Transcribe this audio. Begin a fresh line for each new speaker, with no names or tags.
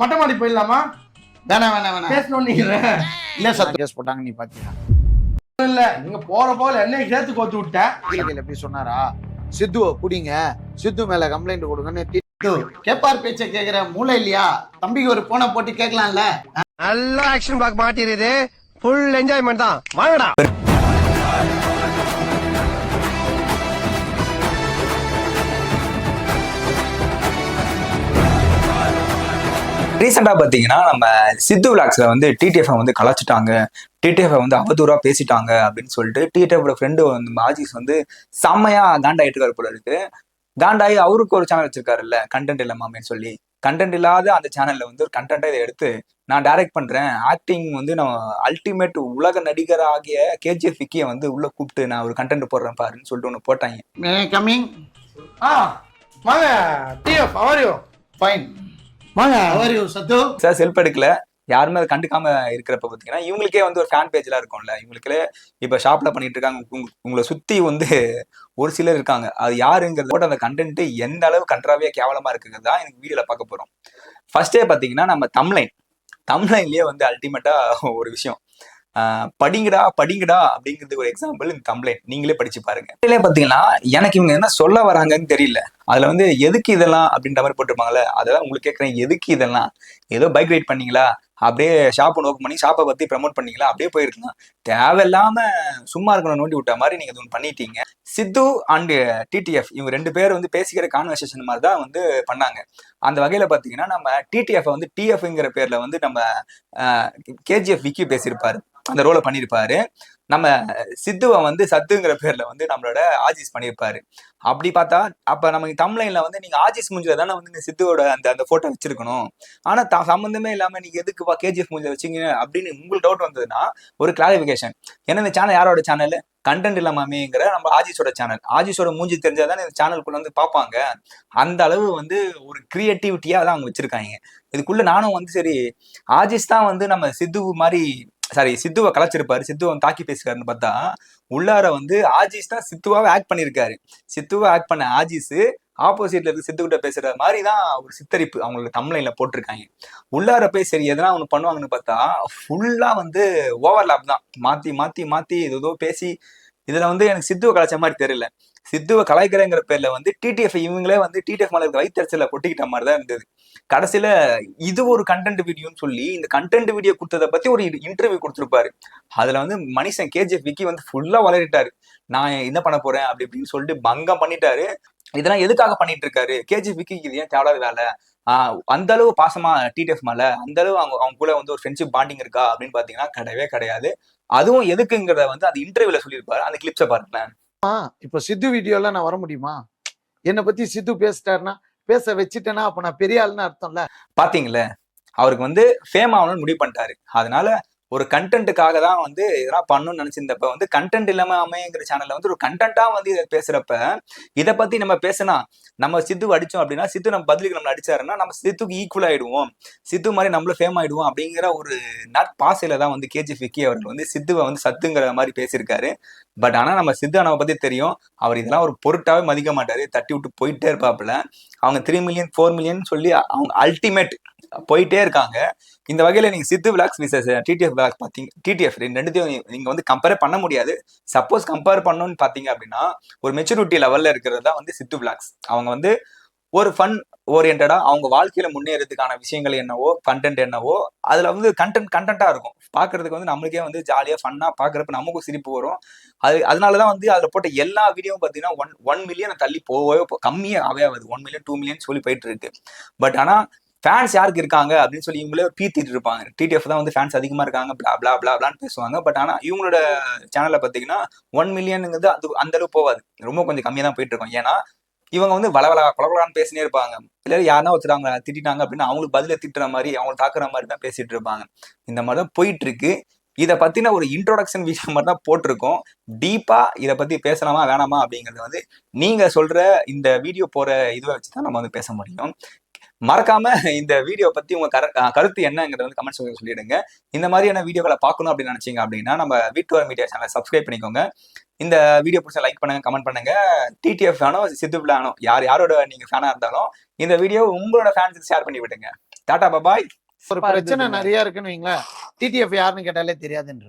மொட்டை மாடி போயிடலாமா?
வேணாம் வேணாம் வேணாம்.
பேசணும்னு நினைக்கிறேன்.
இல்ல சார் கேஸ் போட்டாங்க நீ பாத்தியா?
இல்ல நீங்க போற போல என்னைக்கு சேர்த்து கோத்து விட்டேன்
கீழே எப்படி சொன்னாரா? சித்துவை குடிங்க சித்து மேல கம்ப்ளைண்ட் கொடுங்கன்னு கேப்பார் பேச்ச கேக்குற மூளை இல்லையா? தம்பிக்கு ஒரு போனை போட்டு கேட்கலாம்ல.
நல்ல ஆக்ஷன் பிளாக் மாட்டிருது ஃபுல் என்ஜாய்மெண்ட் தான். வாங்கடா.
ரீசெண்டாக பார்த்தீங்கன்னா நம்ம சித்து விளாக்ஸில் வந்து டிடிஎஃப்ஐ வந்து கலாச்சிட்டாங்க. டிடிஎஃப்ஐ வந்து அவதூறாக பேசிட்டாங்க அப்படின்னு சொல்லிட்டு டிடிஎஃப் ஃப்ரெண்டு வந்து மாஜிஸ் வந்து செம்மையா காண்டாயிட்டு இருக்காரு போல இருக்கு. காண்டாயி அவருக்கு ஒரு சேனல் வச்சிருக்காருல்ல கண்டென்ட் அப்படின்னு சொல்லி. கண்டென்ட் இல்லாத அந்த சேனல்ல வந்து ஒரு கண்டென்ட்டை இதை எடுத்து நான் டைரக்ட் பண்றேன். ஆக்டிங் வந்து நான் அல்டிமேட் உலக நடிகர் ஆகிய கேஜிஎஃப் விக்கிய வந்து உள்ள கூப்பிட்டு நான் ஒரு கண்டென்ட் போடுறேன் பாருன்னு சொல்லிட்டு ஒன்று போட்டாங்க.
கம்மிங்
ஆ வாங்க டிஎஃப்
ஃபைன்
சார் செல்ஃப் எடுக்கல. யாருமே அதை கண்டுக்காம இருக்கிறப்ப பார்த்தீங்கன்னா இவங்களுக்கே வந்து ஒரு ஃபேன் பேஜ்லாம் இருக்கும்ல. இவங்களுக்கே இப்போ ஷாப்ல பண்ணிட்டு இருக்காங்க. உங்க- உங்களை சுத்தி வந்து ஒரு சிலர் இருக்காங்க. அது யாருங்கிறது போட்டு அந்த கண்டென்ட் எந்த அளவு கன்றாவியா கேவலமா இருக்குங்கிறது தான் எனக்கு வீடியோல பார்க்க போறோம். ஃபர்ஸ்டே பார்த்தீங்கன்னா நம்ம தம்லைன் தம்லைன்லயே வந்து அல்டிமேட்டா ஒரு விஷயம். படிங்கடா படிங்கடா அப்படிங்கிறது ஒரு எக்ஸாம்பிள் இந்த கம்ப்ளைண்ட் நீங்களே படிச்சு பாருங்க. இதுலயே பாத்தீங்கன்னா எனக்கு இவங்க என்ன சொல்ல வராங்கன்னு தெரியல. அதுல வந்து எதுக்கு இதெல்லாம்? அப்படின்ற மாதிரி போட்டிருப்பாங்கல்ல அதெல்லாம் உங்களுக்கு கேட்கறேன். எதுக்கு இதெல்லாம்? ஏதோ பைக் ரைட் பண்ணீங்களா? அப்படியே ஷாப் ஓப்பன் பண்ணி ஷாப்பை பத்தி ப்ரமோட் பண்ணீங்களா? அப்படியே போயிருக்கலாம் தேவையில்லாம சும்மா இருக்கணும் நோண்டி விட்ட மாதிரி நீங்க ஒன்று பண்ணிட்டீங்க. சித்து அண்ட் டிடிஎஃப் இவங்க ரெண்டு பேர் வந்து பேசிக்கிற கான்வர்சேஷன் மாதிரி தான் வந்து பண்ணாங்க. அந்த வகையில பாத்தீங்கன்னா நம்ம டிடிஎஃப் வந்து டிஎஃப்ங்கிற பேர்ல வந்து நம்ம கேஜிஎஃப் விக்கி பேசியிருப்பாரு. அந்த ரோலை பண்ணியிருப்பாரு. நம்ம சித்துவை வந்து சத்துங்கிற பேர்ல வந்து நம்மளோட ஆஜிஸ் பண்ணியிருப்பாரு. அப்படி பார்த்தா அப்ப நமக்கு தமிழ்ல வந்து நீங்க ஆஜிஸ் மூஞ்சில தானே வந்து சித்துவோட அந்த அந்த போட்டோ வச்சிருக்கணும். ஆனா த சம்மந்தமே இல்லாம நீங்க எதுக்குப்பா கேஜிஎஃப் மூஞ்சில வச்சீங்க அப்படின்னு உங்களுக்கு டவுட் வந்ததுன்னா ஒரு கிளாரிபிகேஷன் ஏன்னா இந்த சேனல் யாரோட சேனல் கண்டென்ட் இல்லாமேங்கிற நம்ம ஆஜிஸோட சேனல் ஆஜிஸோட மூஞ்சி தெரிஞ்சாதான் இந்த சேனலுக்குள்ள வந்து பார்ப்பாங்க. அந்த அளவு வந்து ஒரு கிரியேட்டிவிட்டியா தான் அவங்க வச்சிருக்காங்க. இதுக்குள்ள நானும் வந்து சரி ஆஜிஸ் தான் வந்து நம்ம சித்து மாதிரி சாரி சித்துவை கலாச்சிருப்பாரு. சித்துவை தாக்கி பேசுறாருன்னு பார்த்தா உள்ளார வந்து ஆஜிஸ் தான் சித்துவாவே ஆக்ட் பண்ணியிருக்காரு. சித்துவை ஆக்ட் பண்ண ஆஜிஸ் ஆப்போசிட்ல இருந்து சித்துக்கிட்ட பேசுற மாதிரி தான் ஒரு சித்தரிப்பு அவங்களோட தமிழ்ல போட்டிருக்காங்க. உள்ளார போய் சரி எதனா ஒன்று பண்ணுவாங்கன்னு பார்த்தா ஃபுல்லா வந்து ஓவர்லாப் தான். மாத்தி மாத்தி மாத்தி ஏதோ பேசி இதுல வந்து எனக்கு சித்துவை கலைச்ச மாதிரி தெரியல. சித்துவை கலாய்க்கிறேங்கிற பேர்ல வந்து டிடிஎஃப் இவங்களே வந்து டிடிஎஃப் மேல வைத்தறிச்சல கொட்டிக்கிட்ட மாதிரி தான் இருந்தது. கடைசியில இது ஒரு கண்டென்ட் வீடியோன்னு சொல்லி இந்த கண்டென்ட் வீடியோ கொடுத்ததை பத்தி ஒரு இன்டர்வியூ கொடுத்துருப்பாரு. அதுல வந்து மனுஷன் கேஜிஎஃப் விக்கி வந்து ஃபுல்லா வளரிட்டாரு. நான் என்ன பண்ண போறேன் அப்படி இப்படின்னு சொல்லிட்டு பங்கம் பண்ணிட்டாரு. இதெல்லாம் எதுக்காக பண்ணிட்டு இருக்காரு கேஜிஎஃப் விக்கி இது ஏன் தேவையில்லாத வேலை? ஆஹ் அந்த அளவு பாசமா டிடிஎஃப் மேல அந்த அளவு அவங்க அவங்க கூட வந்து ஒரு ஃப்ரெண்ட்ஷிப் பாண்டிங் இருக்கா? அப்படின்னு பாத்தீங்கன்னா கிடையவே கிடையாது. அதுவும் எதுக்குங்கிறத வந்து அந்த இன்டர்வியூல சொல்லியிருப்பாரு. அந்த கிளிப்ஸை பாருங்களேன்.
இப்போ சித்து வீடியோல நான் வர முடியுமா? என்னை பத்தி சித்து பேசிட்டாருன்னா பேச வச்சுட்டேன்னா அப்ப நான் பெரிய ஆளுன்னு அர்த்தம்ல.
பாத்தீங்களே அவருக்கு வந்து ஃபேம் ஆகணும்னு முடிவு பண்ணிட்டாரு. அதனால ஒரு கண்டென்ட்டுக்காக தான் வந்து இதெல்லாம் பண்ணணும்னு நினைச்சிருந்தப்ப வந்து கண்டென்ட் இல்லாம அமைங்கிற சேனல்ல வந்து ஒரு கண்டென்ட்டா வந்து இதை பேசுறப்ப இதை பத்தி நம்ம பேசினா நம்ம சித்து அடிச்சோம் அப்படின்னா சித்து நம்ம பதிலுக்கு நம்மள அடிச்சாருன்னா நம்ம சித்துக்கு ஈக்குவல் ஆயிடுவோம். சித்து மாதிரி நம்மளும் ஃபேம் ஆயிடுவோம் அப்படிங்கிற ஒரு நட்பாசையில தான் வந்து கேஜி ஃபிக்கி அவர்கள் வந்து சித்துவை வந்து சத்துங்கிற மாதிரி பேசியிருக்காரு. பட் ஆனா நம்ம சித்து அண்ணாவை பத்தி தெரியும். அவர் இதெல்லாம் ஒரு பொருட்டாவே மதிக்க மாட்டாரு. தட்டி விட்டு போயிட்டே இருப்பாப்புல. அவங்க த்ரீ மில்லியன் ஃபோர் மில்லியன் சொல்லி அவங்க அல்டிமேட் போயிட்டே இருக்காங்க. இந்த வகையில நீங்க சித்து விலாக்ஸ் விசஸ் டிடிஎஃப் பேக் பார்த்தீங்க டிடிஎஃப் ரெண்டுத்தையும் நீங்கள் வந்து கம்பேர் பண்ண முடியாது. சப்போஸ் கம்பேர் பண்ணணும்னு பார்த்தீங்க அப்படின்னா ஒரு மெச்சூரிட்டி லெவலில் இருக்கிறது தான் வந்து சித்து பிளாக்ஸ் அவங்க வந்து ஒரு ஃபன் ஓரியன்டா அவங்க வாழ்க்கையில முன்னேறதுக்கான விஷயங்கள் என்னவோ கண்டென்ட் என்னவோ அதுல வந்து கண்டென்ட் கண்டென்ட்டா இருக்கும். பாக்குறதுக்கு வந்து நம்மளுக்கே வந்து ஜாலியா ஃபன்னா பாக்குறப்ப நமக்கும் சிரிப்பு வரும். அது அதனாலதான் வந்து அதுல போட்ட எல்லா வீடியோவும் பாத்தீங்கன்னா ஒன் ஒன் மில்லியன் தள்ளி போகவே கம்மியாகவே ஆகுது. ஒன் மில்லியன் டூ மில்லியன் சொல்லி போயிட்டு இருக்கு. பட் ஆனா ஃபேன்ஸ் யாருக்கு இருக்காங்க அப்படின்னு சொல்லி இவங்களே பீத்திட்டு இருப்பாங்க. டிடிஎஃப் தான் வந்து ஃபேன்ஸ் அதிகமா இருக்காங்க பிளா பிளா பிளா பிளான்னு பேசுவாங்க. பட் ஆனா இவங்களோட சேனல்ல பாத்தீங்கன்னா ஒன் மில்லியனுங்கிறது அது அந்த அளவு போகாது. ரொம்ப கொஞ்சம் கம்மியா தான் போயிட்டு இருக்கும். ஏன்னா இவங்க வந்து வளவள குளகுலான்னு பேசினே இருப்பாங்க. இல்லை யாருன்னா ஒருத்தர் அவங்க திட்டிட்டாங்க அப்படின்னா அவங்களுக்கு பதில திட்டுற மாதிரி அவங்களை தாக்குற மாதிரி தான் பேசிட்டு இருப்பாங்க. இந்த மாதிரி தான் போயிட்டு இருக்கு இதை பத்தின ஒரு இன்ட்ரோடக்ஷன் விஷயம் மாதிரி தான் போட்டிருக்கோம். டீப்பா இதை பத்தி பேசலாமா வேணாமா அப்படிங்கிறது வந்து நீங்க சொல்ற இந்த வீடியோ போற இதுவை வச்சு தான் நம்ம வந்து பேச முடியும். மறக்காம இந்த வீடியோ பத்தி உங்க கருத்து என்னங்கிறத வந்து கமெண்ட்ஸ் சொல்லிடுங்க. இந்த மாதிரியான வீடியோக்களை பார்க்கணும் அப்படின்னு நினைச்சீங்க அப்படின்னா நம்ம வீட்டுவர் மீடியா சேனலை சப்ஸ்கிரைப் பண்ணிக்கோங்க. இந்த வீடியோ பிடிச்ச லைக் பண்ணுங்க கமெண்ட் பண்ணுங்க. டிடிஎஃப் ஃபேனோ சித்து ஃபேனோ யார் யாரோட நீங்க ஃபேனா இருந்தாலும் இந்த வீடியோ உங்களோட ஃபேன்ஸுக்கு ஷேர் பண்ணி விடுங்க. டாடா பபாய்
ஒரு பிரச்சனை. நிறைய இருக்குன்னு வைங்களேன். டிடிஎஃப் யாருன்னு கேட்டாலே தெரியாதுன்ற